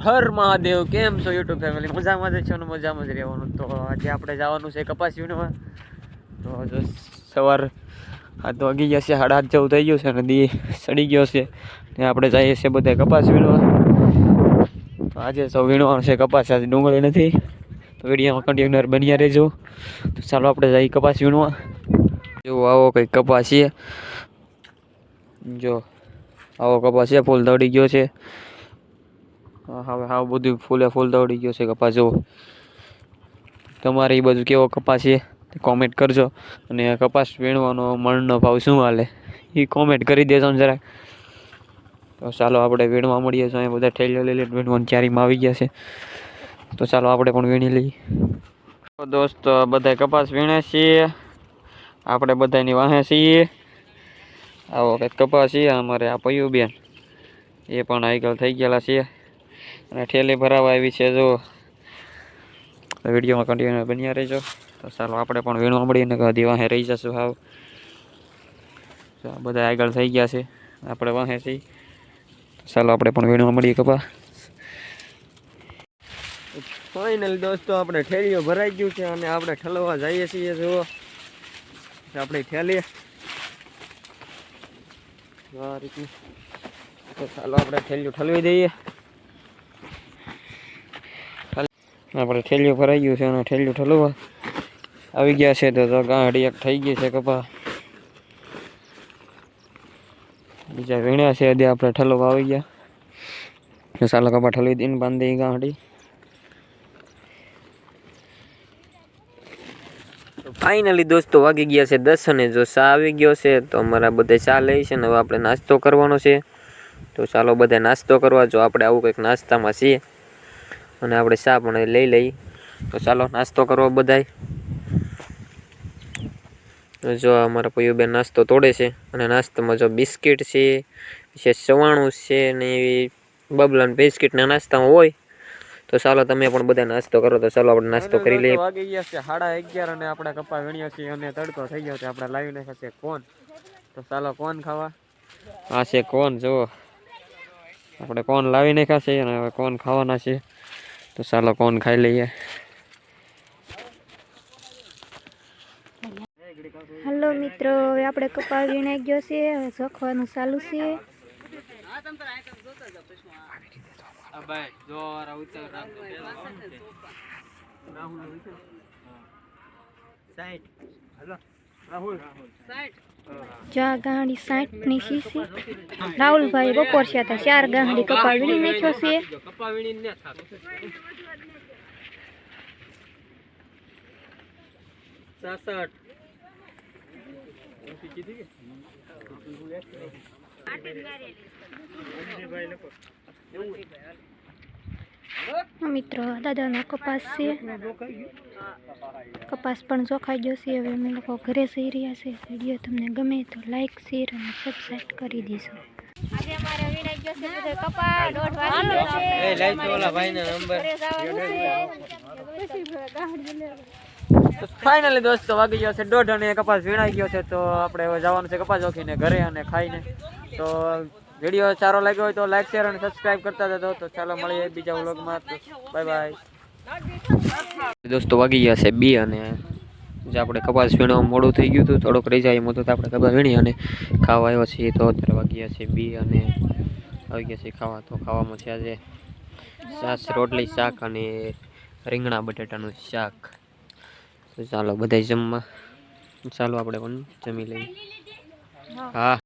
હર મહાદેવ, કેમ છો YouTube family મજામાં જ છો ને મજામાં જ રહેવાનું? તો આજે આપણે જવાનું છે કપાસ વીણવા તો જો સવાર હાથ વાગી ગયા છે સાડા આઠ જેવું થઈ ગયું છે નદી સડી ગયો છે. ને આપણે જઈએ છીએ બધા કપાસ વીણવા. તો આજે સૌ વીણવાનું છે કપાસ, આજે ડુંગળી નથી. તો વિડીયોમાં કન્ટિન્યુઅર બન્યા રહેજો. તો ચાલો આપણે જઈએ કપાસ વીણવા. જો આવો કંઈક કપાસ છે. જો આવો કપાસ છે, ફૂલ દોડી ગયો છે. હવે હા બધું ફૂલે ફૂલ દોડી ગયો છે કપાસ જો તમારે એ બધું કેવો કપાસ છે કોમેન્ટ કરજો. અને કપાસ વીણવાનો મણનો ભાવ શું હાલે? એ કોમેન્ટ કરી દેજો ને જરાક. તો ચાલો આપણે વીણવા મળીએ છીએ. અહીંયા બધા ઠેલીઓ લઈ લઈને વીણવાની ક્યારીમાં આવી ગયા છે. તો ચાલો આપણે પણ વીણી લઈએ. દોસ્ત બધા કપાસ વીણે છીએ. આપણે બધાની વાહે છીએ. આવો કંઈક કપાસ છે અમારે આ પૈયું બેન. એ પણ આગળ થઈ ગયેલા છે. અને ઠેલી ભરાવા આવી છે, જો. વિડીયોમાં કન્ટિન્યુ બન્યા રહેજો. તો ચાલો, આપણે પણ વીણવા મળીને કદી વાહે રહી જશું હાવ. બધા આગળ થઈ ગયા છે. આપણે વાહે છીએ. ચાલો, આપણે પણ વીણવા મળીએ, કપા. ફાઇનલ દોસ્તો, આપણે ઠેલીઓ ભરાઈ ગયું છે અને આપણે ઠલવા જઈએ છીએ, જુઓ. આપણી ઠેલી. આ ચાલો, આપણે ઠેલિયું ઠલવી દઈએ. આપણે ઠેલિયું ભરાઈ ગયું છે અને ઠેલિયું ઠલવા આવી ગયા છે તો ગાંડી એક થઈ ગઈ છે કપા. બીજા વીણ્યા છે હજી આપણે ઠલવા આવી ગયા. સાલો કપા ઠલવી દઈને બાંધી ગાંડી ફાઇનલી દોસ્તો વાગી ગયા છે દસ અને જો ચા આવી ગયો છે તો અમારા બધા ચા લઈ છે ને હવે આપણે નાસ્તો કરવાનો છે. તો ચાલો બધા નાસ્તો કરવા જો આપણે આવું કંઈક નાસ્તામાં છીએ. અને આપણે ચા પણ લઈ લઈ તો ચાલો નાસ્તો કરવો બધાય. જો અમારા પૈયુબેન નાસ્તો તોડે છે અને નાસ્તામાં જો બિસ્કિટ છે પછી સવાણું છે ને એવી બબલન બિસ્કિટના નાસ્તામાં હોય. તો ચાલો તમે પણ બધા નાસ્તો કરો. તો ચાલો આપણે નાસ્તો કરી લઈએ. વાગી ગયા છે સાડા અગિયાર અને આપણે કપા વીણ્યા છીએ અને તડકો થઈ ગયો છે. આપણે લાવી નાખ્યા છે કોન. તો ચાલો કોન ખાવા? આ છે કોન જુઓ. આપણે કોન લાવી નાખ્યા છે અને હવે કોન ખાવાના છે. તો ચાલો કોણ ખાઈ લઈએ. હલો મિત્રો, હવે આપણે કપાળ વીણાઈ ગયો છે, હવે શોખવાનું ચાલુ છે. જો આ ગાંડી સાઠની શીશી. રાહુલભાઈ બપોર છે હતા ચાર ગાંડી કપા વીણી નાખ્યો છે આ મિત્રો દાદાનો કપાસ છે. કપાસ પણ ચોખાઈ ગયો છે. હવે અમે લોકો ઘરે જઈ રહ્યા છે. વીડિયો તમને ગમે તો લાઈક શેર અને સબસ્ક્રાઈબ કરી દેજો. આજે અમારે વિનાઈ ગયો છે બધો કપા દોઢ વાગી ગયો છે. એ લાઈટ તો ઓલા ભાઈના નંબર ઘરે ફાઇનલી દોસ્તો વાગી ગયો છે. દોઢ અને કપાસ વીણાઈ ગયો છે. તો આપણે હવે જવાનું છે કપાસ ઓખીને ઘરે અને ખાઈને. તો વીડિયો સારો લાગ્યો હોય તો લાઈક શેર અને સબસ્ક્રાઇબ કરતા જતો તો ચાલો મળીએ બીજા વ્લોગમાં બાય બાય દોસ્તો વાગી ગયા છે બી અને જે આપણે કપાસ વીણવા મોડું થઈ ગયું હતું, થોડુંક રહી જાય એમાં તો આપણે કપાસ વીણી અને ખાવા આવ્યો છીએ તો અત્યારે વાગી ગયા છે બી અને આવી ગયા છે ખાવા. તો ખાવામાં છે આજે સાસ રોટલી, શાક અને રીંગણા બટેટાનું શાક. તો ચાલો બધા જમવા. ચાલો આપણે પણ જમી લઈએ. હા.